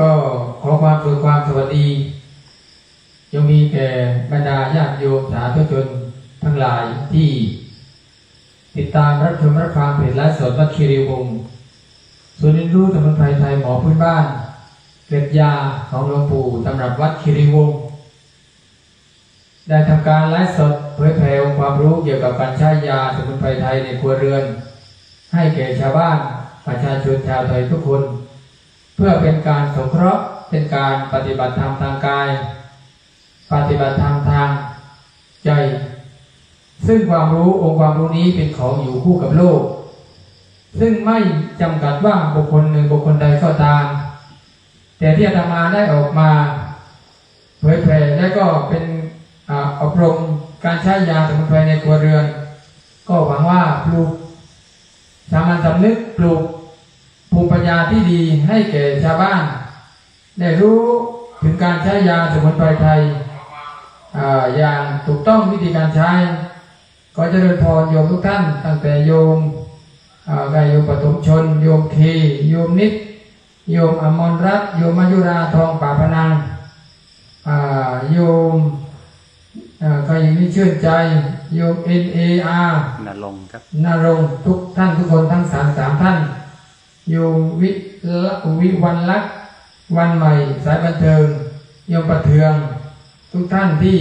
ก็ขอความสุขความสวัสดีจงมีแก่บรรดาญาติโยมสาธุชนทั้งหลายที่ ติดตามรับชมรับฟังเพจไลฟ์สดวัดคีรีวงศ์ศูนย์เรียนรู้สมุนไพรไทยหมอพื้นบ้านเกล็ดยาของหลวงปู่ตำหรับวัดคีรีวงศ์ได้ทำการไลฟ์สดเผยแผ่ความรู้เกี่ยวกับการใช้ยาสมุนไพรไทยในครัวเรือน ให้แก่ชาวบ้านประชาชนชาวไทยทุกคน เพื่อเป็นการสงเคราะห์เป็นการปฏิบัติธรรมทางกาย ปฏิบัติธรรมทางใจ ซึ่งความรู้องค์ความรู้นี้เป็นของอยู่คู่กับโลก ซึ่งไม่จำกัดว่าบุคคลหนึ่งบุคคลใดก็ตาม แต่ที่อาตมาได้ออกมาเผยแผ่และก็เป็นอบรมการใช้ยาสมุนไพรในครัวเรือน ก็หวังว่าปลูกสามัญสำนึกปลูก มิปัญญาที่ดีให้แก่ชาวบ้าน ได้รู้ถึงการใช้ยาสมุนไพรไทยอ่าอย่างถูกต้องวิธีการใช้ ก็เจริญพรโยมทุกท่าน ตั้งแต่โยมอ่าได้โยมปฐมชน โยมเคโยมนิดโยมอมรรัตน์โยมมายุราทองป่าพนังอ่าโยมอ่าใครอย่างนี้ชื่นใจโยม N A R นรงค์ครับนรงค์ทุกท่านทุกคนทั้งสามสามท่าน โยมวิละวิวันลักวันใหม่ สายบันเทิงโยมประเทือง ทุกท่านที่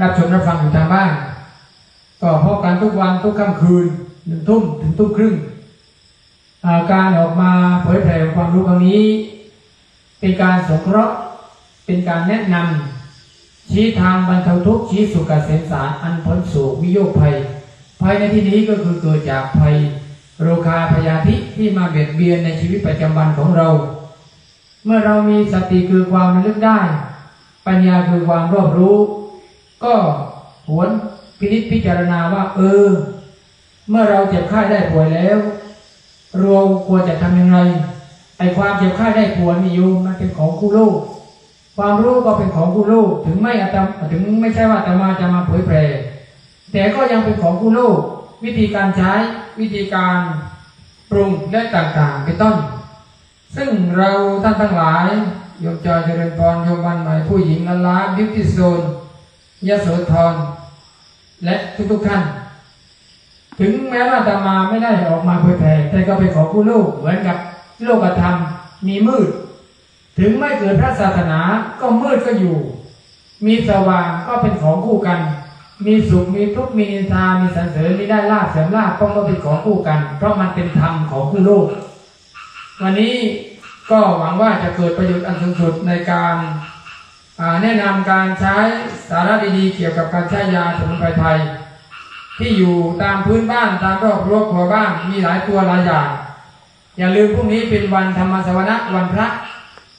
รับชมรับฟังอยู่ทางบ้าน ก็พบกันทุกวันทุกค่ำคืนหนึ่งทุ่มถึงทุ่มครึ่งาการออกมาเผยแผ่ความรู้ครั้งนี้ เป็นการสงเคราะห์เป็นการแนะนำชี้ทางบรรเทาทุกข์ชี้สุขเกษมสารอันพ้นสู่วิโยคภัยภัยในที่นี้ก็คือเกิดจากภัย โรคาพยาธิที่มาเบียดเบียนในชีวิตประจำวันของเรา เมื่อเรามีสติคือความระลึกได้ ปัญญาคือความรอบรู้ ก็หวนพินิจพิจารณาว่า เออ เมื่อเราเจ็บไข้ได้ป่วยแล้วเราควรจะทำยังไงไอความเจ็บไข้ได้ป่วยนี่โยมมันเป็นของคู่โลก ความรู้ก็เป็นของคู่โลกถึงไม่อาตมถึงไม่ใช่ว่าอาตมาจะมาเผยแผ่แต่ก็ยังเป็นของคู่โลก วิธีการใช้ วิธีการปรุงและต่างๆเป็นต้น ซึ่งเราท่านทั้งหลายโยมจอยเจริญพรโยมวันใหม่ผู้หญิงละล้าบิวตี้โซนยโสธรและทุกๆท่านถึงแม้ว่าอาตมาไม่ได้ออกมาเผยแผ่แต่ก็เป็นขอผู้ลูกเหมือนกับโลกธรรมมีมืด ถึงไม่เกิดพระศาสนาก็มืดก็อยู่ มีสว่างก็เป็นของคู่กัน มีสุขมีทุกข์มีนินทามีสรรเสริญมีได้ลาภเสริมลาภต้องมาเป็นของคู่กัน เพราะมันเป็นธรรมของคู่โลก วันนี้ก็หวังว่าจะเกิดประโยชน์อันสูงสุดในการแนะนำการใช้สาระดีๆเกี่ยวกับการใช้ยาสมุนไพรไทย ที่อยู่ตามพื้นบ้านตามรอบรั้วครัวบ้านมีหลายตัวหลายอย่าง อย่าลืมพรุ่งนี้เป็นวันธรรมสวนะวันพระ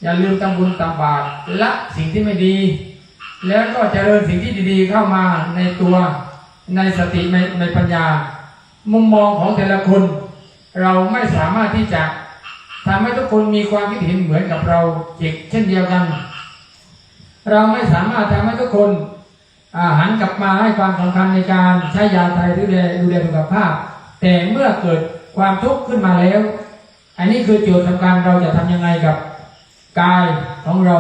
อย่าลืมทำบุญตำบาตรละสิ่งที่ไม่ดี แล้วก็เจริญสิ่งที่ดีๆเข้ามาในตัวในสติในในปัญญา มุมมองของแต่ละคน เราไม่สามารถที่จะทำให้ทุกคนมีความคิดเห็นเหมือนกับเราเช่นเดียวกัน เราไม่สามารถทำให้ทุกคนหันกลับมาให้ความสำคัญในการใช้ยาไทยดูแลดูแลสุขภาพ แต่เมื่อเกิดความทุกข์ขึ้นมาแล้ว อันนี้คือโจทย์สำคัญเราจะทำยังไงกับกายของเรา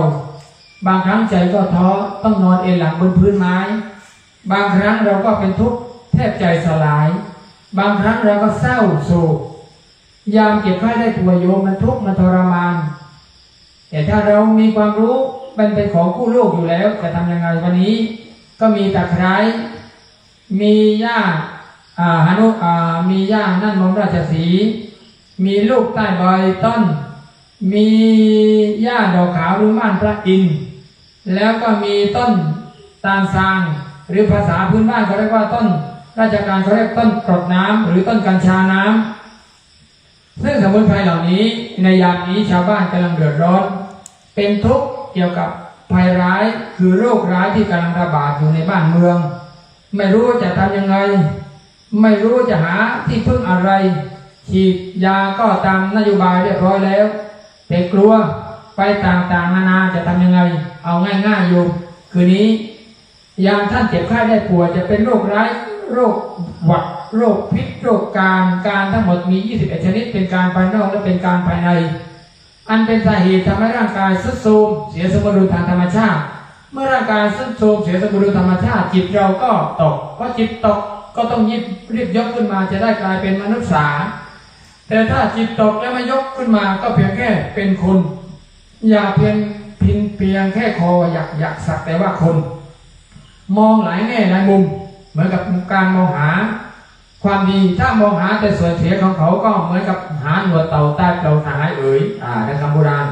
บางครั้งใจก็ท้อต้องนอนเอนหลังบนพื้นไม้ บางครั้งเราก็เป็นทุกข์แทบใจสลาย บางครั้งเราก็เศร้าโศกยามเก็บไข้ได้ป่วยโยมมันทุกข์มันทรมาน แต่ถ้าเรามีความรู้มันเป็นของคู่โลกอยู่แล้วจะทำยังไงวันนี้ ก็มีตะไคร้มีหญ้าอ่านุอ่ามีหญ้านั่นมองราชสี มีลูกใต้ใบต้น มีหญ้าดอกขาวหรือม่านพระอินทร์ แล้วก็มีต้นตาลซาง หรือภาษาพื้นบ้านเขาเรียกว่าต้น ราชการเขาเรียกต้นกรดน้ำหรือต้นกัญชาน้ำซึ่งสมุนไพรเหล่านี้ในยามนี้ชาวบ้านกำลังเดือดร้อน เป็นทุกข์เกี่ยวกับภัยร้ายคือโรคร้ายที่กำลังระบาดอยู่ในบ้านเมือง ไม่รู้จะทำยังไง ไม่รู้จะหาที่พึ่งอะไรฉีดยาก็ตามนโยบายเรียบร้อยแล้ว แต่กลัว ไปต่างๆนานาจะทำยังไง เอาง่ายๆอยู่คืนนี้ยามท่านเจ็บไข้ได้ป่วยจะเป็นโรคร้ายโรคหวัดโรคพิษโรคการการทั้งหมดมี 21 ชนิด เป็นการภายนอกและเป็นการภายใน อันเป็นสาเหตุทำให้ร่างกายทรุดโทรมเสียสมดุลทางธรรมชาติ เมื่อร่างกายทรุดโทรมเสียสมดุลธรรมชาติจิตเราก็ตกเพราะจิตตกก็ต้องยิบรีบยกขึ้นมาจะได้กลายเป็นมนุษย์สาแต่ถ้าจิตตกแล้วมายกขึ้นมาก็เพียงแค่เป็นคน อย่าเพียงพียงเพียงแค่คออยากอยากสักแต่ว่าคน มองหลายแง่หลายมุม เหมือนกับการมองหา ความดีถ้ามองหาแต่ส่วนเสียของเขาก็เหมือนกับหาหนวดเต่าใต้เต่าหายเอ๋ยอ่าในคำโบราณ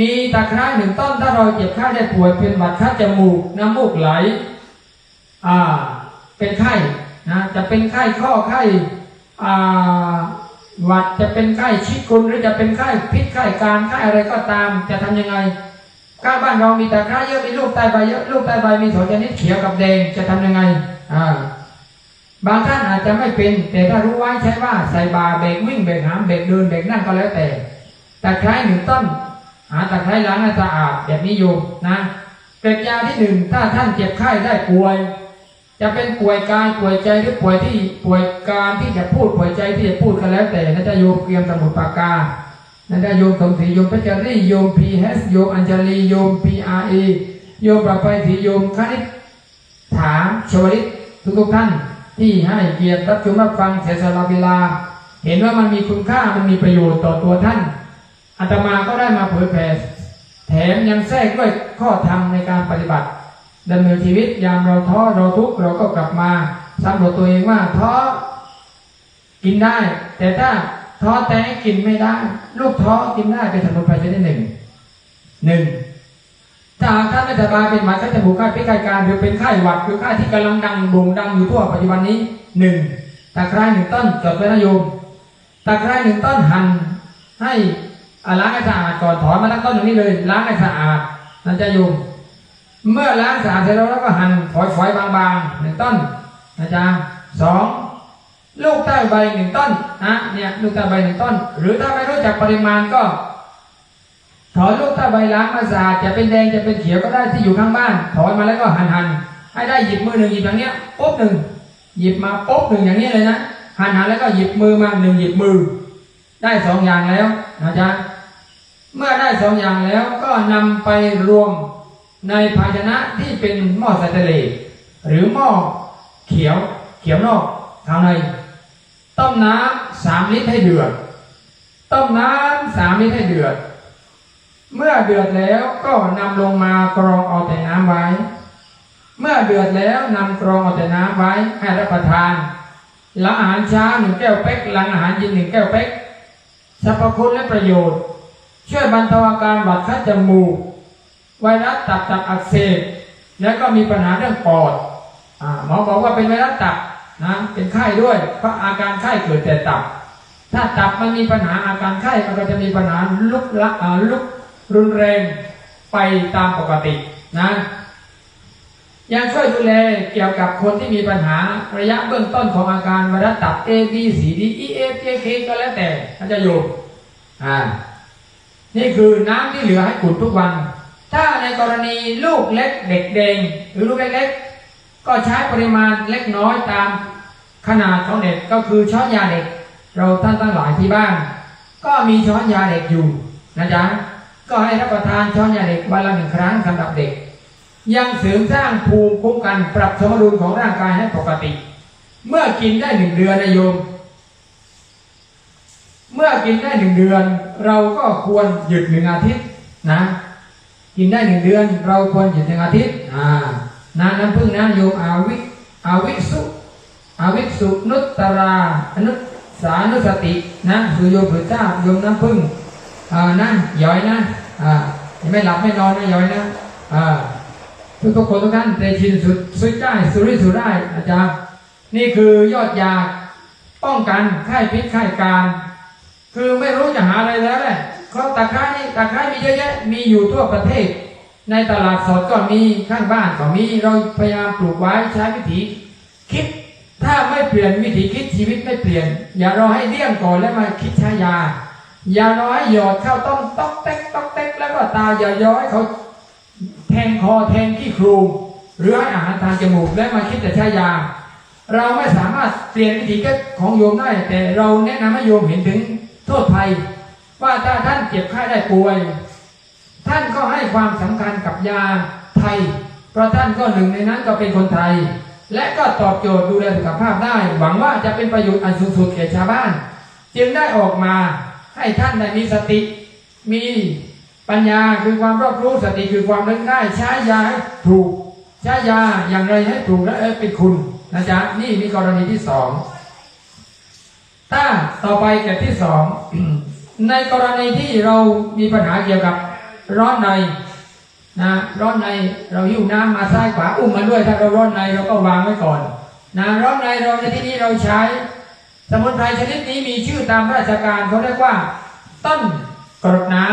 มีตะไคร้หนึ่งต้นถ้าเราเจ็บไข้ได้ป่วยเป็นหวัดคัดจมูกน้ำมูกไหลอ่าเป็นไข้นะจะเป็นไข้ข้อไข้อ่า หวัดจะเป็นไข้ชิคุนหรือจะเป็นไข้พิษไข้การไข้อะไรก็ตาม จะทำยังไงก้าบ้านเรามีแตะไคร้เยอะมีลูกใต้ใบเยอะลูกใต้ใบมีสองชนิดเขียวกับแดงจะทำยังไงอ่าบางท่านอาจจะไม่เป็น แต่ถ้ารู้ไว้ใช้ว่าใส่บาเบรกวิ่งเบรกหามเบรกเดินเบรกนั่งก็แล้วแต่ตะไคร้หนึ่งต้นหาตะไคร้ล้างให้สะอาดแบบนี้อยู่นะเป็นยาที่หนึ่งถ้าท่านเจ็บไข้ได้ป่วย จะเป็นป่วยกายป่วยใจหรือป่วยที่ป่วยการที่จะพูดป่วยใจที่จะพูดก็แล้วแต่นะจะโยมเตรียมสมุดปากกานะจะโยมสมศรีโยมเพชรรีโยมพีเอสโยมอัญชลีโยมพีอาร์เอโยมประภัยศรีโยมคณิษฐาชวลิตทุกทุกท่าน ที่ให้เกียรติรับชมรับฟังเสียสละเวลา เห็นว่ามันมีคุณค่ามันมีประโยชน์ต่อตัวท่านอาตมาก็ได้มาเผยแผ่แถมยังแทรกด้วยข้อธรรมในการปฏิบัติ ดำเนินชีวิตยามเราท้อเราทุกข์เราก็กลับมาสำรวจตัวเองว่าท้อกินได้ แต่ถ้าท้อแท้กินไม่ได้ ลูกท้อกินได้เป็นสมุนไพรชนิดหนึ่งหนึ่งถ้าหากท่านไม่สบายเป็นหวัดไข้จมูกไข้พิษไข้การหรือเป็นไข้หวัดคือไข้ที่กำลังดังโด่งดังอยู่ทั่วปัจจุบันนี้หนึ่งตะไคร้หนึ่งต้นจดไว้นะโยมตะไคร้หนึ่งต้นหั่นให้ล้างให้สะอาดก่อนถอนมาตั้งต้นอย่างนี้เลยล้างให้สะอาดนะจ๊ะโยม เมื่อล้างสะอาดเสร็จแล้วเราก็หั่นฝอยๆบางๆหนึ่งต้นนะจ๊ะสองลูกใต้ใบหนึ่งต้นนะเนี่ยลูกใต้ใบหนึ่งต้น หรือถ้าไม่รู้จักปริมาณก็ถอนลูกตาใบล้างมาสะอาดจะเป็นแดงจะเป็นเขียวก็ได้ที่อยู่ข้างบ้าน ถอนมาแล้วก็หั่นหั่นให้ได้หยิบมือหนึ่งหยิบอย่างเนี้ยปุ๊บหนึ่งหยิบมาปุ๊บหนึ่งอย่างนี้เลยนะหั่นหั่นแล้วก็หยิบมือมาหนึ่งหยิบมือ ได้สองอย่างแล้วนะจ๊ะเมื่อได้สองอย่างแล้วก็นำไปรวม ในภาชนะที่เป็นหม้อสแตนเลสหรือหม้อเขียวเขียวนอกทางใน ต้มน้ำสามลิตรให้เดือด ต้มน้ำสามลิตรให้เดือด เมื่อเดือดแล้วก็นำลงมากรองเอาแต่น้ำไว้ เมื่อเดือดแล้วนำกรองเอาแต่น้ำไว้ให้รับประทานหลังอาหารเช้าหนึ่งแก้วเป๊กหลังอาหารเย็นหนึ่งแก้วเป๊กสรรพคุณและประโยชน์ ช่วยบรรเทาอาการหวัดคัดจมูก ไวรัสตับตับอักเสบแล้วก็มีปัญหาเรื่องปอดหมอบอกว่าเป็นไวรัสตับนะเป็นไข้ด้วยเพราะอาการไข้เกิดแต่ตับ ถ้าตับมันมีปัญหาอาการไข้มันก็จะมีปัญหาลุกละลุกรุนแรงไปตามปกตินะยังช่วยดูแลเกี่ยวกับคนที่มีปัญหาระยะเบื้องต้นของอาการไวรัสตับ A B C D E F G K ก็แล้วแต่อาจจะอยู่อ่านี่คือน้ำที่เหลือให้กุดทุกวัน ถ้าในกรณีลูกเล็กเด็กแดงหรือลูกเล็กๆ ก็ใช้ปริมาณเล็กน้อยตามขนาดของเด็กก็คือช้อนยาเด็ก เราท่านทั้งหลายที่บ้าน ก็มีช้อนยาเด็กอยู่นะจ๊ะก็ให้รับประทานช้อนยาเด็กวันละหนึ่งครั้งสำหรับเด็ก ยังเสริมสร้างภูมิคุ้มกันปรับสมดุลของร่างกายให้ปกติ เมื่อกินได้หนึ่งเดือนนะโยม เมื่อกินได้หนึ่งเดือน เราก็ควรหยุดหนึ่งอาทิตย์นะ กินได้หนึ่งเดือน เราควรหยุดหนึ่งอาทิตย์อ่านานน้ำพึ่งนะโยมอาวิอาวิสุอาวิสุนุตตราอนุสานุสตินะคือโยมผือเจ้าโยมน้ำพึ่งอ่านะย้อยนะอ่าไม่หลับไม่นอนนะย้อยนะอ่าทุกทุกคนทุกท่านเตชินสุดสุดได้สุริสุดได้อาจารย์นี่คือยอดยาป้องกันไข้พิษไข้การ คือไม่รู้จะหาอะไรแล้วแหละ เพราะตะไคร้นี่ตะไคร้มีเยอะแยะมีอยู่ทั่วประเทศ ในตลาดสดก็มีข้างบ้านก็มีเราพยายามปลูกไว้ใช้วิธีคิดถ้าไม่เปลี่ยนวิธีคิดชีวิตไม่เปลี่ยน อย่ารอให้เลี่ยงก่อนแล้วมาคิดใช้ยา อย่ารอให้หยอดเข้าต้มต๊อกเต๊กต๊อกเต๊กแล้วก็ตายอย่ารอให้เขาแทงคอแทงขี้ครูหรือให้อาหารทางจมูกแล้วมาคิดแต่ใช้ยา เราไม่สามารถเปลี่ยนวิธีคิดของโยมได้ แต่เราแนะนำให้โยมเห็นถึงโทษภัย ว่าถ้าท่านเจ็บไข้ได้ป่วย ท่านก็ให้ความสำคัญกับยาไทย เพราะท่านก็หนึ่งในนั้นก็เป็นคนไทย และก็ตอบโจทย์ดูแลสุขภาพได้ หวังว่าจะเป็นประโยชน์อันสูงสุดแก่ชาวบ้าน จึงได้ออกมาให้ท่านได้มีสติ มีปัญญาคือความรอบรู้สติคือความนึกได้ใช้ยาให้ถูกใช้ยาอย่างไรให้ถูกและเออเป็นคุณนะจ๊ะนี่มีกรณีที่สองถ้าต่อไปแก่ที่สอง ในกรณีที่เรามีปัญหาเกี่ยวกับร้อนในนะร้อนในเราหิ้วน้ำมาซ้ายขวาอุ้มมาด้วย ถ้าเราร้อนในเราก็วางไว้ก่อนนะร้อนในเราในที่นี้เราใช้ สมุนไพรชนิดนี้มีชื่อตามราชการเขาเรียกว่า ต้นกรดน้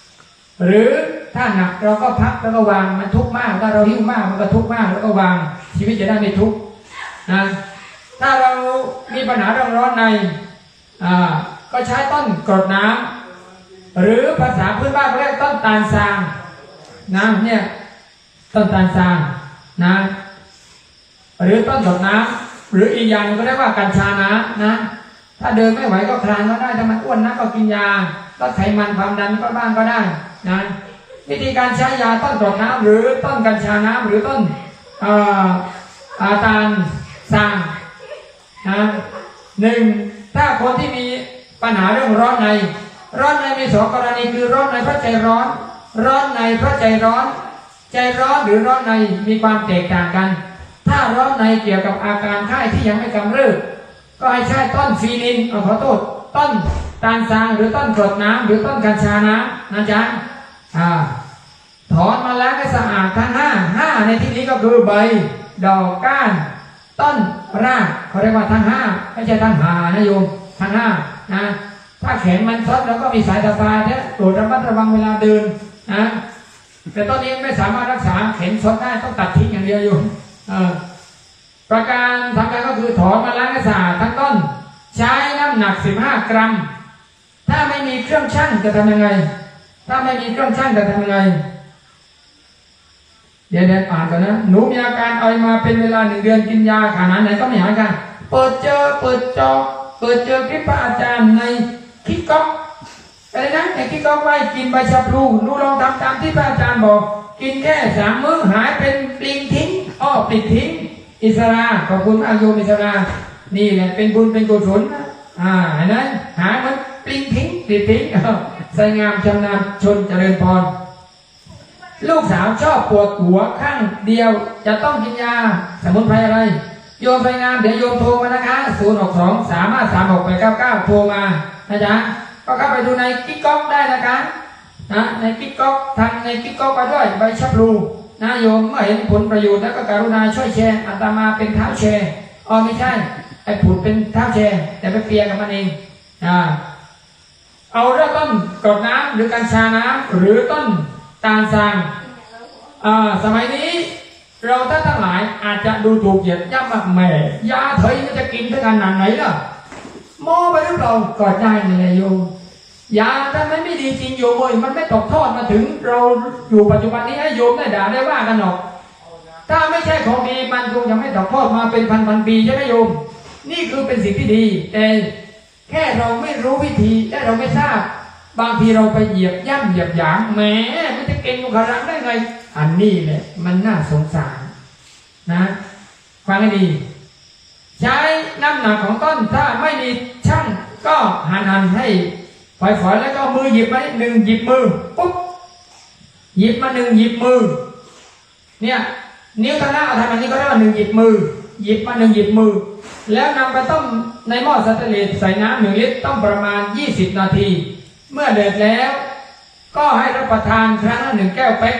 ำหรือถ้าหนักเราก็พักแล้วก็วางมันทุกข์มากถ้าเราหิ้วมากมันก็ทุกข์มากแล้วก็วางชีวิตจะได้ไม่ทุกข์นะถ้าเรามีปัญหาเรื่องร้อนในอ่า ก็ใช้ต้นกรดน้ำหรือภาษาพื้นบ้านเขาเรียกต้นตาลซางนะเนี่ยต้นตาลซางนะหรือต้นดอกน้ำหรืออีกอย่างก็เรียกว่ากัญชานะนะ ถ้าเดินไม่ไหวก็คลานก็ได้ถ้ามันอ้วนนักก็กินยาลดไขมันความดันก็บ้างก็ได้นะวิธีการใช้ยาต้นดอกน้ำหรือต้นกัญชาน้ำหรือต้นอาตาลสร้างนะหนึ่งถ้าคนที่มี ปัญหาเรื่องร้อนใน ร้อนในมีสองกรณีคือร้อนในพระใจร้อน ร้อนในพระใจร้อน ใจร้อนหรือร้อนในมีความแตกต่างกัน ถ้าร้อนในเกี่ยวกับอาการไข้ที่ยังไม่กำเริบก็ให้ใช้ต้นฟีนินเอาขอโทษต้นตาลซางหรือต้นกรดน้ำหรือต้นกัญชาน้ำนะจ๊ะอ่าถอนมาล้างให้สะอาดทั้งห้าห้าในที่นี้ก็คือใบดอกก้าน ต้นรากเขาเรียกว่าทั้งห้าไม่ใช่ทั้งหานะโยมทั้งห้า นะถ้าแขนมันซดแล้วก็มีสายตาฟ้าเนี่ยโปรดระมัดระวังเวลาเดินนะแต่ตอนนี้ไม่สามารถรักษาเข็นชดได้ต้องตัดทิ้งอย่างเดียวอยู่ประการทำการก็คือถอนมาล้างให้สาทั้งต้น ใช้น้ำหนัก 15 กรัม ถ้าไม่มีเครื่องชั่งจะทำยังไง ถ้าไม่มีเครื่องชั่งจะทำยังไงเดี๋ยวเดี๋ยวอ่านก่อนนะหนูมีอาการไอมาเป็นเวลาหนึ่งเดือนกินยาขนาดไหนก็ไม่หายกันเปิดเจอเปิดจอ เปิดเจอคลิปพระอาจารย์ในคลิปก๊อกอะไรนะไอ้ที่เขาไว้กินใบชะพลูนูลองทำตามที่พระอาจารย์บอก กินแค่สามมื้อหายเป็นปลิงทิ้งอ้อปิดทิ้ง อิสราขอบคุณมาโยมอิสรานี่แหละเป็นบุญเป็นกุศลอ่าเห็นไหมหายมันปลิงทิ้งปิดทิ้งอ้าวใส่งามชำนาญชนเจริญพรลูกสาวชอบปวดหัวข้างเดียว จะต้องกินยาสมุนไพรอะไร โยมไปงานเดี๋ยวโยมโทรมานะคะ0 6 2 3 5 3 6 8 9 9โทรมานะจ๊ะก็เข้าไปดูในกิ๊กก๊อกได้นะคะนะในกิ๊กก๊อกทำในกิ๊กก๊อกไปด้วยใบชะพลูนะโยมเมื่อเห็นผลประโยชน์แล้วก็กรุณาช่วยแชร์อาตมาเป็นเท้าแชร์อ๋อไม่ใช่ไอ้ผุดเป็นเท้าแชร์แต่ไปเปียกับมันเองอ่าเอาเรื่องต้นกรดน้ำหรือกัญชาน้ำหรือต้นตาลซางอ่าสมัยนี้ เราท่านทั้งหลายอาจจะดูถูกเหยียดย่ำว่าแหม่ยาเถยมันจะกินถึงขนาดไหนล่ะโม้ไปหรือเปล่าก็ได้นี่แหละโยมยาถ้ามันไม่ดีจริงโยมเอ้ยมันไม่ตกทอดมาถึงเราอยู่ปัจจุบันนี้ให้โยมได้ด่าได้ว่ากันหรอก ถ้าไม่ใช่ของดีมันคงจะไม่ตกทอดมาเป็นพันพันปีใช่ไหมโยม นี่คือเป็นสิ่งที่ดี แต่แค่เราไม่รู้วิธีและเราไม่ทราบ บางทีเราไปเหยียบย่ำเหยียบหยามแหมมันจะเก่งกว่ขนาดได้ไงอันนี้แหละมันน่าสงสารนะฟังให้ดี ใช้น้ำหนักของต้นถ้าไม่มีช่างก็หันหันให้ฝอยๆแล้วก็มือหยิบไว้หนึ่งหยิบมือปุ๊บหยิบมาหนึ่งหยิบมือ เนี่ยนิ้วทางหน้าเอาทำอันนี้ก็เรียกว่าหนึ่งหยิบมือ หยิบมาหนึ่งหยิบมือ แล้วนำไปต้มในหม้อสแตนเลสใส่น้ำหนึ่งลิตรต้มประมาณ 20 นาที เมื่อเดือดแล้ว ก็ให้รับประทานครั้งละหนึ่งแก้วเป๊ก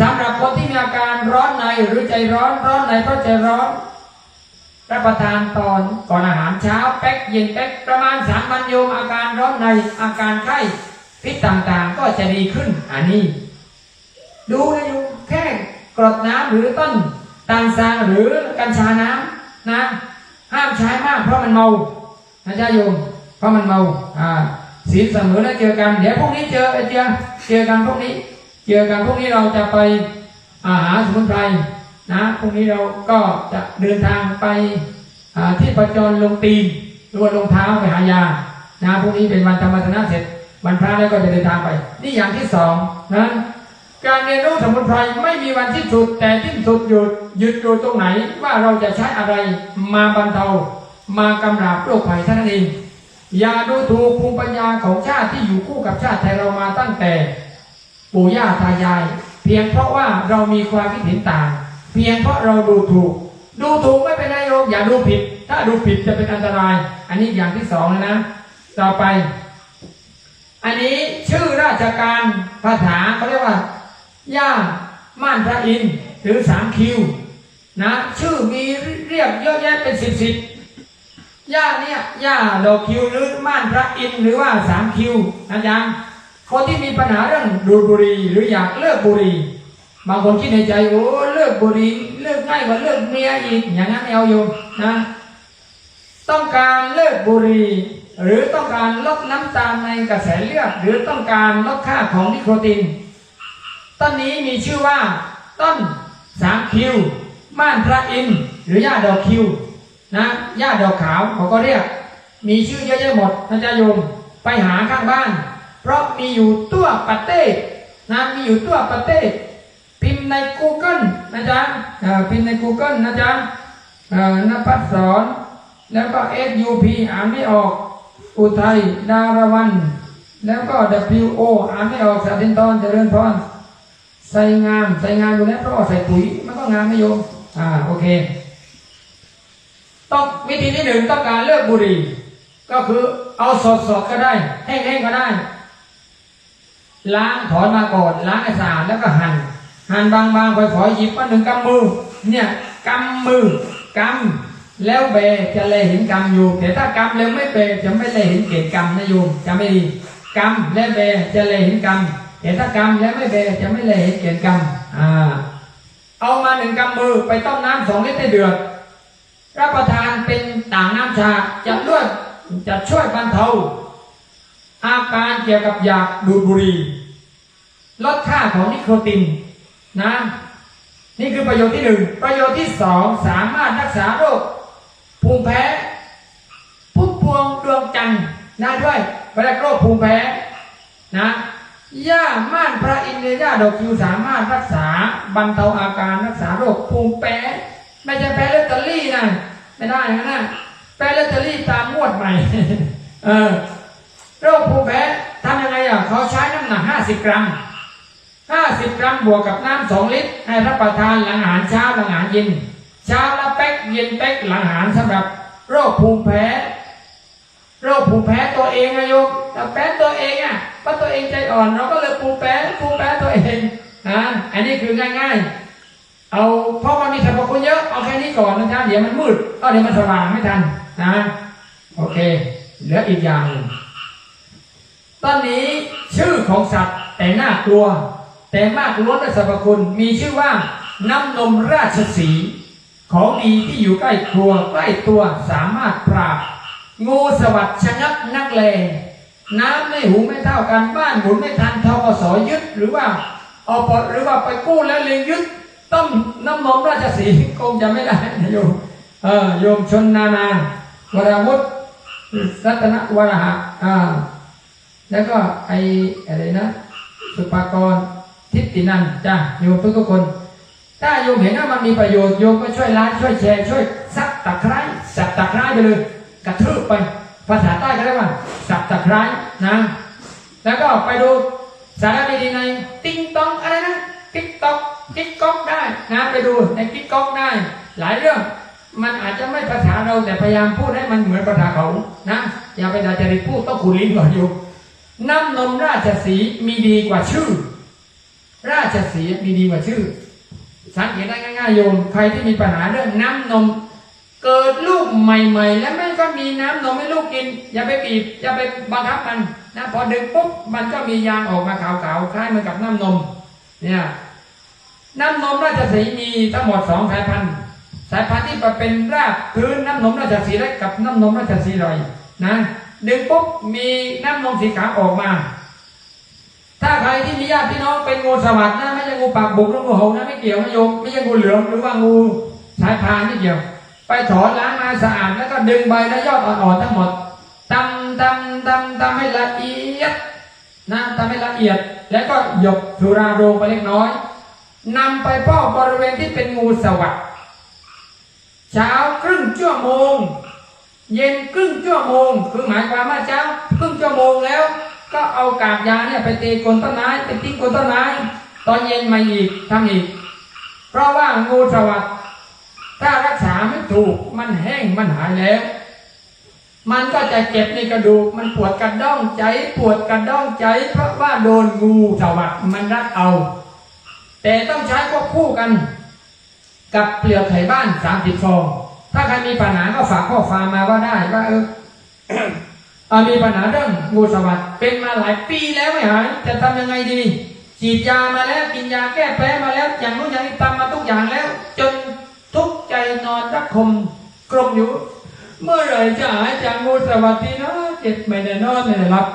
สำหรับคนที่มีอาการร้อนในหรือใจร้อนร้อนในเพราะใจร้อน รับประทานตอนก่อนอาหารเช้าเป๊กเย็นเป๊กประมาณสามวันโยมอาการร้อนในอาการไข้พิษต่างๆก็จะดีขึ้นอันนี้ ดูนะโยมแค่กรดน้ำหรือต้นตาลซางหรือกัญชาน้ำนะห้ามใช้มากเพราะมันเมานะจ๊ะโยมเพราะมันเมาอ่า ศีลเสมอแล้วเจอกันเดี๋ยวพรุ่งนี้เจอไอ้เจอเจอกันพรุ่งนี้ เจอกันพรุ่งนี้เราจะไปอาหาสมุนไพรนะพรุ่งนี้เราก็จะเดินทางไปที่ประจรลงตีนหรือว่าลงเท้าไปหายานะพรุ่งนี้เป็นวันธรรมสนเสร็จวันพระแล้วก็จะเดินทางไป นี่อย่างที่สองนะการเรียนรู้สมุนไพรไม่มีวันที่สุด แต่ที่สุดหยุดหยุดอยู่ตรงไหนว่าเราจะใช้อะไรมาบรรเทามากำราบโรคภัยท่านเอง อย่าดูถูกภูมิปัญญาของชาติที่อยู่คู่กับชาติไทยเรามาตั้งแต่ปู่ย่าตายาย เพียงเพราะว่าเรามีความคิดเห็นต่าง เพียงเพราะเราดูถูก ดูถูกไม่เป็นไรโยมอย่าดูผิด ถ้าดูผิดจะเป็นอันตราย อันนี้อย่างที่สองแล้วนะ ต่อไป อันนี้ชื่อราชการภาษาเขาเรียกว่า ย่าม่านพระอินทร์หรือสามคิวนะ ชื่อมีเรียกเยอะแยะเป็นสิบสิบ ย่าเนี่ยย่าดอกคิวหรือม่านพระอินทร์หรือว่าสามคิวอาจารย์คนที่มีปัญหาเรื่องดูดบุหรี่หรืออยากเลิกบุหรี่บางคนคิดในใจโอ้เลิกบุหรี่เลิกง่ายกว่าเลิกเมียอีกอย่างนั้นไม่เอาอยู่นะต้องการเลิกบุหรี่หรือต้องการลดน้ำตาลในกระแสเลือดหรือต้องการลดค่าของนิโคติน ต้นนี้มีชื่อว่า ต้นสามคิวม่านพระอินทร์หรือหญ้าดอกคิว นะหญ้าดอกขาวเขาก็เรียก มีชื่อเยอะแยะหมดนะจ๊ะโยมไปหาข้างบ้าน เพราะมีอยู่ตัวประเทศนะมีอยู่ตัวประเทศพิมพ์ใน Google นะจ๊ะพิมพ์ใน Google นะจ๊ะนภัสสอนแล้วก็ SUP อ่านไม่ออกอุทัยดารวันแล้วก็ WO อ่านไม่ออกสาธินทรเจริญพรใส่งามใส่งามอยู่แล้วเพราะใส่ปุ๋ยมันก็งามไม่โยมอ่าโอเค ต้องวิธีที่หนึ่งต้องการเลิกบุหรี่ ก็คือเอาสดสดๆก็ได้ แห้งๆก็ได้ ล้างถอนมาก่อนล้างให้สะอาดแล้วก็หั่นหั่นบางๆฝอยๆหยิบมาหนึ่งกำมือ เนี่ยกำมือกำแล้วเบจะเลยเห็นกำอยู่ แต่ถ้ากำแล้วไม่เบจะไม่เลยเห็นเกศกำนะโยมจะไม่ดีกำและเบจะเลยเห็นกำแต่ถ้ากำแล้วไม่เบจะไม่เลยเห็นเกศกำอ่าเอามาหนึ่งกำมือไปต้มน้ำสองลิตรให้เดือด รับประทานเป็นต่างน้ำชาจะลวดจะช่วยบรรเทาอาการเกี่ยวกับอยากดูดบุหรี่ลดค่าของนิโคตินนะนี่คือประโยชน์ที่หนึ่งประโยชน์ที่สองสามารถรักษาโรคภูมิแพ้พุ่มพวงดวงจันทร์ได้ด้วยเรียกโรคภูมิแพ้นะย่าม่านพระอินทร์ย่าดอกคิวสามารถรักษาบรรเทาอาการรักษาโรคภูมิแพ้ ไม่ใช่แพ้ลอตเตอรี่นะไม่ได้นะนะแพ้ลอตเตอรี่ตามงวดใหม่ เออโรคภูมิแพ้ทำยังไงอะเขาใช้น้ำหนัก50กรัม50กรัมบวกกับน้ำ2ลิตร ให้รับประทานหลังอาหารเช้าหลังอาหารเย็นเช้าละเป๊กเย็นเป๊กหลังอาหารสำหรับ โรคภูมิแพ้โรคภูมิแพ้ตัวเองอะโยมแต่แพ้ตัวเองอะเพราะตัวเองใจอ่อน เราก็เลยภูมิแพ้ภูมิแพ้ตัวเองอ่าอันนี้คือง่าย ๆ เอาเพราะมันมีสรรพคุณเยอะเอาแค่นี้ก่อนนะจ๊ะเดี๋ยวมันมืดก็เดี๋ยวมันสว่างไม่ทันนะโอเคเหลืออีกอย่างหนึ่งตอนนี้ชื่อของสัตว์แต่น่ากลัว แต่มากล้วนด้วยสรรพคุณมีชื่อว่าน้ำนมราชสีของดีที่อยู่ใกล้ครัวใกล้ตัวสามารถปราบงูสวัสดชะงักนักเลน้ำในหูไม่เท่ากันบ้านหมุนไม่ทันทกสยึดหรือว่าอปหรือว่าไปกู้แล้วเลียงยึด ต้องน้ำนมราชสีห์คงจะไม่ได้นะโยมเออโยมชนนานาวราวุฒิรัตนวรหะอ่าแล้วก็ไออะไรนะ สุปากรทิตินันจ้าโยมทุกทุกคน ถ้าโยมเห็นว่ามันมีประโยชน์โยมก็ช่วยไลค์ช่วยแชร์ช่วยซับตะไคร้สับตะไคร้ไปเลยกระทืบไป ภาษาใต้ก็เรียกว่าสับตะไคร้นะ แล้วก็ไปดูสาระดีใน ติ๊งตองอะไรนะติ๊กต็อก ติ๊กก๊อกได้นะไปดูในติ๊กก๊อกได้ หลายเรื่องมันอาจจะไม่ภาษาเราแต่พยายามพูดให้มันเหมือนภาษาเขานะอย่าไปด่าจริตพูดต้องขุนลิ้นก่อนโยมน้ำนมราชสีมีดีกว่าชื่อ ราชสีมีดีกว่าชื่อ สังเกตได้ง่ายๆโยมใครที่มีปัญหาเรื่องน้ำนม เกิดลูกใหม่ ๆ แล้วไม่ก็มีน้ำนมให้ลูกกิน อย่าไปบีบอย่าไปบังคับมันนะพอดึงปุ๊บมันก็มียางออกมาขาวๆคล้ายเหมือนกับน้ำนม เนี่ย น้ำนมราชสีมีทั้งหมดสองสายพันธุ์สายพันธุ์ที่เป็นรากพื้นน้ำนมราชสีห์และกับน้ำนมราชสีลอยนะดึงปุ๊บมีน้ำนมสีขาวออกมา ถ้าใครที่มีญาติพี่น้องเป็นงูสวัสดนะไม่ใช่งูปากบุกหรืองูห่านะไม่เกี่ยวนะโยมไม่ใช่งูเหลือมหรือว่างูสายพานนี่เกี่ยว ไปถอนล้างมาสะอาดแล้วก็ดึงใบและยอดอ่อนๆทั้งหมดตำตำตำตำให้ละเอียดนะทำให้ละเอียด แล้วก็หยบสุราโรงไปเล็กน้อย นำไปป้อบริเวณที่เป็นงูสวัสดเช้าครึ่งชั่วโมง เย็นครึ่งชั่วโมง คือหมายความว่าเช้าครึ่งชั่วโมงแล้ว ก็เอากากยาเนี่ยไปตีโคนต้นไม้ไปทิ้งคนต้นไม้ตอนเย็นมาอีกทำอีก เพราะว่างูสวัสดถ้ารักษาไม่ถูกมันแห้งมันหายแล้ว มันก็จะเจ็บในกระดูก มันปวดกระด้องใจ ปวดกระด้องใจ เพราะว่าโดนงูสวัสดมันรัดเอา แต่ต้องใช้ควบคู่กัน กับเปลือกไข่บ้านสามสิบฟอง ถ้าใครมีปัญหาก็ฝากข้อความมาว่าได้ว่าเออเออมีปัญหาเรื่องงูสวัสดเป็นมาหลายปีแล้วไม่หายจะทำยังไงดีฉีดยามาแล้วกินยาแก้แพ้มาแล้ว อย่างนู้นอย่างนี้ทำมาทุกอย่างแล้ว จนทุกใจนอนรักคมกลมอยู่ เมื่อไรจะหายจากงูสวัสดีนะเจ็บไม่ได้นอนไม่ได้หลับ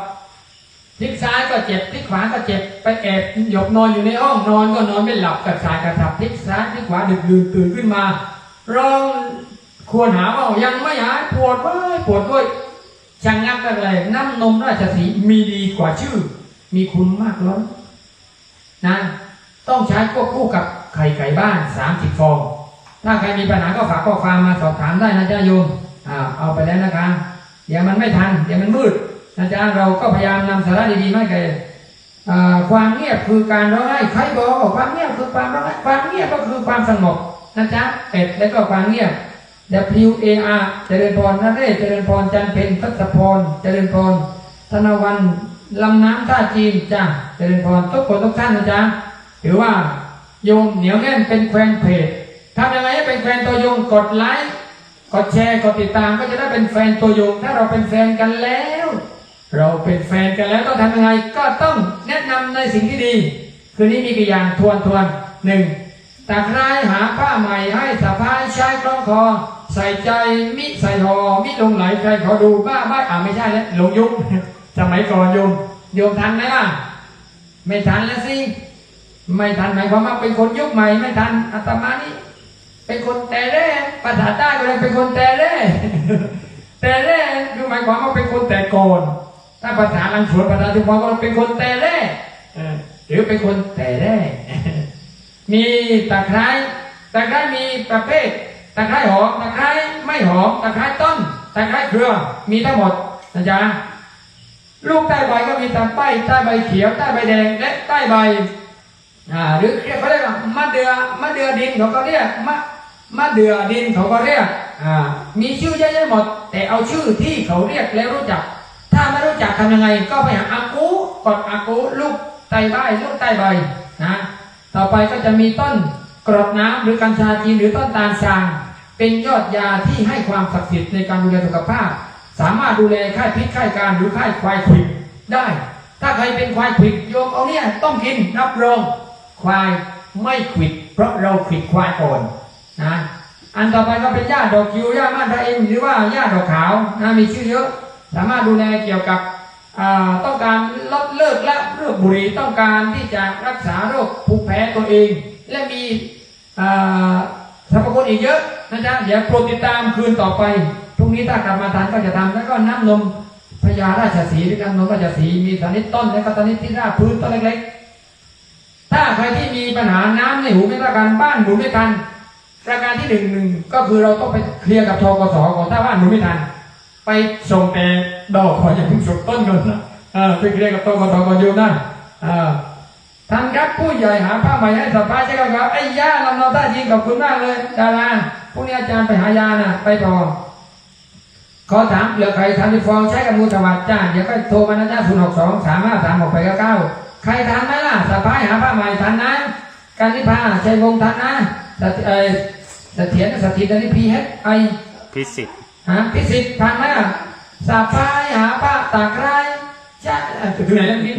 พลิกซ้ายก็เจ็บพลิกขวาก็เจ็บไปแอบหยบนอนอยู่ในห้องนอนก็นอนไม่หลับกระสายกระสับพลิกซ้ายพลิกขวาดึกดื่นตื่นขึ้นมาร้องควรหาว่ายังไม่หายปวดเว้ยปวดด้วยช่างงักอะไรน้ำนมราชสีมีดีกว่าชื่อ มีคุณมากล้นนะต้องใช้ควบคู่กับไข่ไก่บ้าน30ฟอง ถ้าใครมีปัญหาก็ฝากข้อความมาสอบถามได้นะเจ๊ะโยมอ่าเอาไปแล้วนะคะเดี๋ยวมันไม่ทัน เดี๋ยวมันมืด นะจ๊ะเราก็พยายามนำสาระดีๆมาให้แก่อ่าความเงียบคือการร้องไห้ใครบอกความเงียบคือความร้องไห้ความเงียบก็คือความสงบนะจ๊ะเป็ดแล้วก็ความเงียบ W A R เจริญพรนเรศเจริญพรจันเพ็ญพัฒพรเจริญพรธนวันลำน้ำท่าจีนจ้าเจริญพรทุกคนทุกท่านนะจ๊ะถือว่าโยมเหนียวแน่นเป็นแฟนเพจทำยังไงให้เป็นแฟนตัวยงกดไลค์กดแชร์กดติดตามก็จะได้เป็นแฟนตัวยงถ้าเราเป็นแฟนกันแล้ว เราเป็นแฟนกันแล้วต้องทำยังไงก็ต้องแนะนำในสิ่งที่ดี คืนนี้มีกี่อย่างทวนทวนหนึ่งตะไคร้หาผ้าใหม่ให้สะพายใช้คล้องคอ ใส่ใจมิใส่หอมิลงไหลใครขอดูบ้าบ้าอ่าไม่ใช่แล้วหลงยุคสมัยก่อนโยมโยมทันไหมล่ะไม่ทันแล้วสิไม่ทันหมายความว่าเป็นคนยุคใหม่ไม่ทันอาตมานี่เป็นคนแต่แร่ภาษาใต้ก็เลยเป็นคนแต่แร่แต่แร่คือหมายความว่าเป็นคนแต่ก่อน ถ้าภาษาลังสวนภาษาทุกคนก็เป็นคนแต่แร่เออหรือเป็นคนแต่แร่มีตะไคร้ตะไคร้มีประเภทตะไคร้หอมตะไคร้ไม่หอมตะไคร้ต้นตะไคร้เครือมีทั้งหมดนะจ๊ะลูกใต้ใบก็มีตะไคร้ใต้ใบเขียวใต้ใบแดงและใต้ใบอ่าหรือเขาเรียกว่ามะเดือมะเดือดินเขาก็เรียกมะมะเดือดินเขาก็เรียกอ่ามีชื่อเยอะแยะหมด แต่เอาชื่อที่เขาเรียกแล้วรู้จักถ้าไม่รู้จักทำยังไง ก็ไปหาอากูกดอากูลูกไตใบลูกไตใบนะต่อไปก็จะมีต้นกรดน้ำหรือกัญชาจีนหรือต้นตาลซาง เป็นยอดยาที่ให้ความศักดิ์สิทธิ์ในการดูแลสุขภาพ สามารถดูแลไข้พิษไข้การหรือไข้ควายขวิดได้ ถ้าใครเป็นควายขวิดโยมเอาเนี่ยต้องกินรับรองควายไม่ขวิด เพราะเราขวิดควายก่อนนะอันต่อไปก็เป็นหญ้าดอกคิวหญ้ามาดาเอ็มหรือว่าหญ้าดอกขาวนะมีชื่อเยอะ สามารถดูแลเกี่ยวกับต้องการลดเลิกละเลิกบุหรี่ต้องการที่จะรักษาโรคภูมิแพ้ตัวเอง และมีสรรพคุณอีกเยอะนะจ๊ะเดี๋ยวโปรดติดตามคืนต่อไปพรุ่งนี้ถ้ากลับมาทันก็จะทำแล้วก็น้ำนมพญาราชสีห์หรือน้ำนมราชสีมีสานิดต้นและก็สานิดที่ราพื้นต้นเล็กๆ ถ้าใครที่มีปัญหาน้ำในหูไม่ต้องการบ้านหมุนไม่ทันประการที่หนึ่งหนึ่งก็คือเราต้องไปเคลียร์กับทกสก่อนถ้าบ้านหมุนไม่ทัน ไปส่งแต่ดอกขออย่าเพิ่งส่งต้นก่อนนะเออไปเคลียร์กับตกตก่อนโยมนะเออท่านครับผู้ใหญ่หาผ้าใหม่ให้สภาษณ์ใช่ไหมครับไอ้ย่าลำนองท่าจริงขอบคุณมากเลยดาราพรุ่งนี้อาจารย์ไปหายานะไปต่อขอถามเหลือใครทำที่ฟองใช้กับมูสวัสดิ์จ้าเดี๋ยวก็โทรมานะจ้าศูนย์หกสองสามห้าสามหกไปเก้าเก้าใครทันไหมล่ะสภาษณ์หาผ้าใหม่ทันนะการนิพาชัยวงทันนะสถเออเถียรสถิตนนี้พีเอสไอพิสิทธิ์ ฮะพิสิทธิ์ทันไหมอะสาพายหาป้าตากไรจะถึงไหนแล้วพี่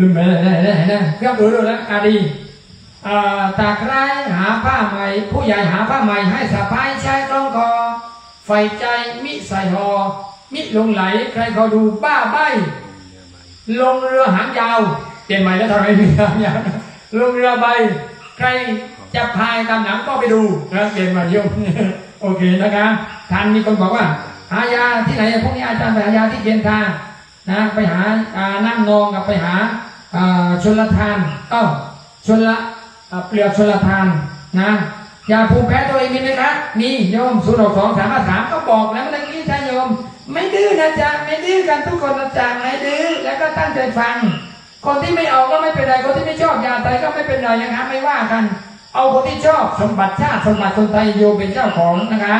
ลืมไปแล้วไหนไหนไหนเครื่องดูดูแล้วอาดีอ่าตากไรหาผ้าใหม่ ผู้ใหญ่หาผ้าใหม่ให้สาพายใช้กล้องคอไฟใจมิใส่หอมิลงไหลใครเขาดูบ้าใบลงเรือหางยาวเปลี่ยนใหม่แล้วทำไมมีหางยาวลงเรือใบ ใครจะพายตามหนังก็ไปดูนะเปลี่ยนใหม่โยม โอเคนะคะท่านมีคนบอกว่า หายาที่ไหนพวกนี้อาจารย์ไปหายาที่เคียนทางนะไปหานั่งนองกับไปหาชนละทานเอ้าชนละเปลือกชนละทานนะยาภูมิแพ้ตัวเองมีไหมครับมีโยมศูนย์หกสองสามห้าสามก็บอกแล้วเมื่อกี้ท่านโยม ไม่ดื้อนะจ๊ะไม่ดื้อกันทุกคนนะจ๊ะไม่ดื้อแล้วก็ตั้งใจฟัง คนที่ไม่เอาก็ไม่เป็นไรคนที่ไม่ชอบยาไทยก็ไม่เป็นไรนะคะไม่ว่ากัน เอาคนที่ชอบสมบัติชาติสมบัติคนไทยโยมเป็นเจ้าของนะคะ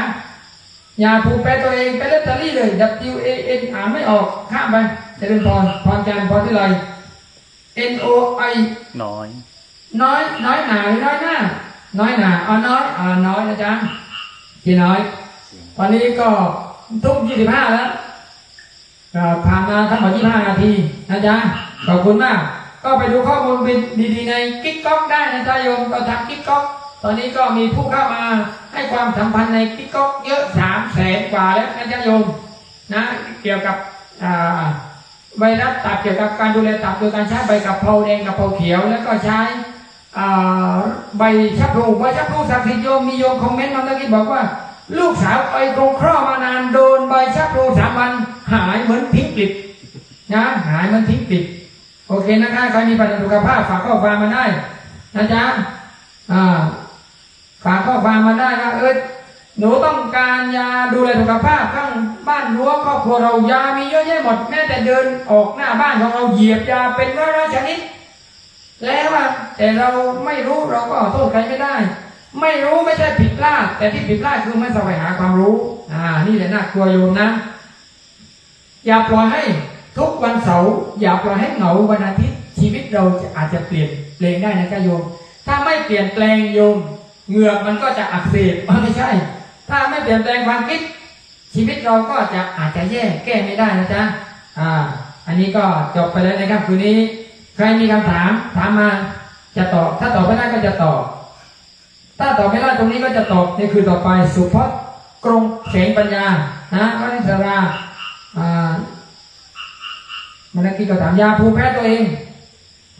อย่าผูกแปรตัวเองไปเล่นตอรี่เลย W A N อ่านไม่ออกข้ามไปเจริญพรพรจานพรที่ไร N O I น้อย น้อยน้อยหนาหรือน้อยหน้า น้อยหนาอ๋อน้อยอ่าน้อยนะจ๊ะกี่น้อย วันนี้ก็ทุ่มยี่สิบห้าแล้วก็ผ่านมาทั้งหมดยี่ห้านาทีนะจ๊ะขอบคุณมาก ก็ไปดูข้อมูลดีๆในกิ๊กก๊อกได้นะจ๊ะโยมก็ทำกิ๊กก๊อกตอนนี้ก็มีผู้เข้ามาให้ความสัมพันธ์ในกิ๊กก๊อกเยอะสามแสนกว่าแล้วนะจ๊ะโยมนะเกี่ยวกับไวรัสตับเกี่ยวกับการดูแลตับโดยการใช้ใบกะเพราแดงกะเพราเขียว แล้วก็ใช้ใบชักพลูใบชักพลูสักดิ์สิทธิ์โยมมีโยมคอมเมนต์มาเมื่อกี้บอกว่า ลูกสาวไปตรงครอมานานโดนใบชักพลูสามวันหายเหมือนทิ้งกลิบนะหายเหมือนทิ้งกลิบ โอเคนะคะใครมีปัญหาสุขภาพฝากข้อความมาได้นะจ๊ะอ่าฝากข้อความมาได้นะเออหนูต้องการยาดูแลสุขภาพข้างบ้านรั้วครอบครัวเรายามีเยอะแยะหมดแม้แต่เดินออกหน้าบ้านของเราเหยียบยาเป็นร้อยๆชนิดแล้วอะแต่เราไม่รู้เราก็โทษใครไม่ได้ ไม่รู้ไม่ใช่ผิดพลาดแต่ที่ผิดพลาดคือไม่แสวงหาความรู้ อ่า นี่แหละน่ากลัวโยมนะ อย่าปล่อยให้ ทุกวันเสาร์อย่าปล่อยให้เหงาวันอาทิตย์ ชีวิตเราจะอาจจะเปลี่ยนแปลงได้นะจ๊ะโยม ถ้าไม่เปลี่ยนแปลงโยมเหงือกมันก็จะอักเสบไม่ใช่ ถ้าไม่เปลี่ยนแปลงความคิด ชีวิตเราก็จะอาจจะแย่แก้ไม่ได้นะจ๊ะอ่า อันนี้ก็จบไปแล้วนะครับคืนนี้ ใครมีคำถามถามมาจะตอบถ้าตอบไม่ได้ก็จะตอบถ้าตอบไม่ได้ตรงนี้ก็จะตอบนี่คือต่อไปสุพจน์กรงเสงปัญญานะวันิสราอ่า มันนักกี้ก็ถามยาภูมิแพ้ตัวเอง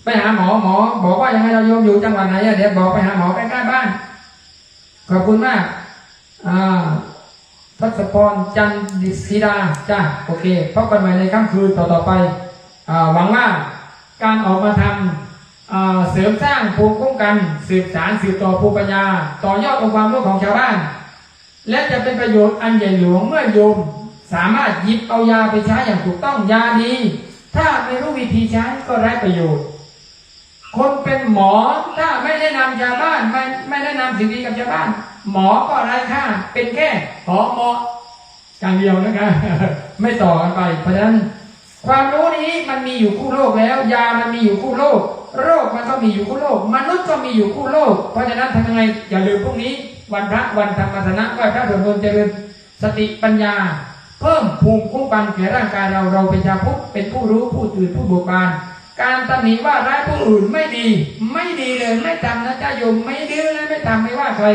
ไปหาหมอหมอ บอกว่ายังไงเราโยมอยู่จังหวัดไหนอะเดี๋ยวบอกไปหาหมอใกล้ๆบ้านขอบคุณมากอ่าทัศพรจันดิศิดาจ้าโอเคพบกันใหม่ในค่ำคืนต่อๆไปหวังว่าการออกมาทำเสริมสร้างภูมิคุ้มกันสืบสารสืบต่อภูมิปัญญา ต่อยอดองค์ความรู้ของชาวบ้าน และจะเป็นประโยชน์อันใหญ่หลวงเมื่อโยม สามารถหยิบเอายาไปใช้อย่างถูกต้องยาดี ถ้าไม่รู้วิธีใช้ก็ไร้ประโยชน์ คนเป็นหมอถ้าไม่แนะนำชาบ้านไม่ไม่แนะนำสิ่งดีกับชาบ้าน หมอก็ไร้ค่าเป็นแค่หมอหมออย่างเดียวนะครับไม่ต่อกันไป เพราะฉะนั้นความรู้นี้มันมีอยู่คู่โลกแล้ว ยามันมีอยู่คู่โลก โรคมันก็มีอยู่คู่โลก มนุษย์ก็มีอยู่คู่โลก เพราะฉะนั้นทำยังไงอย่าลืมพรุ่งนี้ วันพระวันธรรมสนะไหว้พระสวดมนต์เจริญสติปัญญา เพิ่มภูมิคุ้มกันแก่ร่างกายเราเราเป็นชาวพุทธเป็นผู้รู้ผู้ตื่นผู้เบุกบาน การตำหนิว่าร้ายผู้อื่นไม่ดี ไม่ดีเลยไม่ทำนะจ้าโยมไม่ดื้อนะไม่ทำไม่ว่าใคร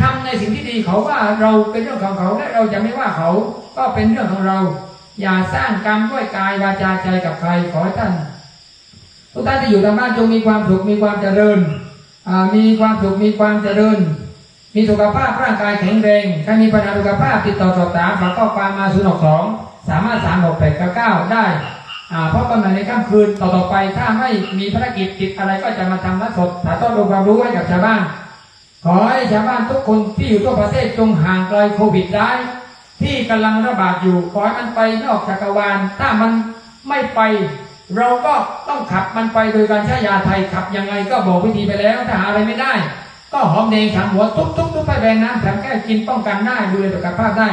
ทำในสิ่งที่ดีเขาว่าเราเป็นเรื่องของเขาและเราจะไม่ว่าเขาก็เป็นเรื่องของเรา อย่าสร้างกรรมด้วยกายวาจาใจกับใครขอท่านทุกท่านที่อยู่ทางบ้านจงมีความสุขมีความเจริญมีความสุขมีความเจริญ มีสุขภาพร่างกายแข็งแรงถ้ามีปัญหาสุขภาพติดต่อสอบถามฝากข้อความมา0 6 2สามารถ3 6 8 9 9 ได้เพราะกำหนดในค่ำคืนต่อต่อไป ถ้าไม่มีภารกิจติดอะไรก็จะมาทำนัดสดถ่ายทอดองค์ความรู้ให้กับชาวบ้าน ขอให้ชาวบ้านทุกคนที่อยู่ทั่วประเทศจงห่างไกลโควิดได้ ที่กำลังระบาดอยู่ขอให้มันไปนอกจักรวาล ถ้ามันไม่ไป เราก็ต้องขับมันไปโดยการใช้ยาไทยขับยังไงก็บอกวิธีไปแล้วถ้าหาอะไรไม่ได้ ก็หอมแดงฉางหัวทุบทุบทุบไปแบงน้ำแถมแก้กินป้องกันได้ดูแลสุขภาพได้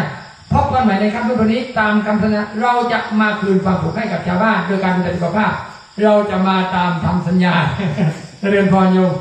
พบกันใหม่ในคำพูดวันนี้ตามคำสัญญาเราจะมาคืนความสุขให้กับชาวบ้านโดยการดูแลสุขภาพ เราจะมาตามทำสัญญาเรียนพรโยม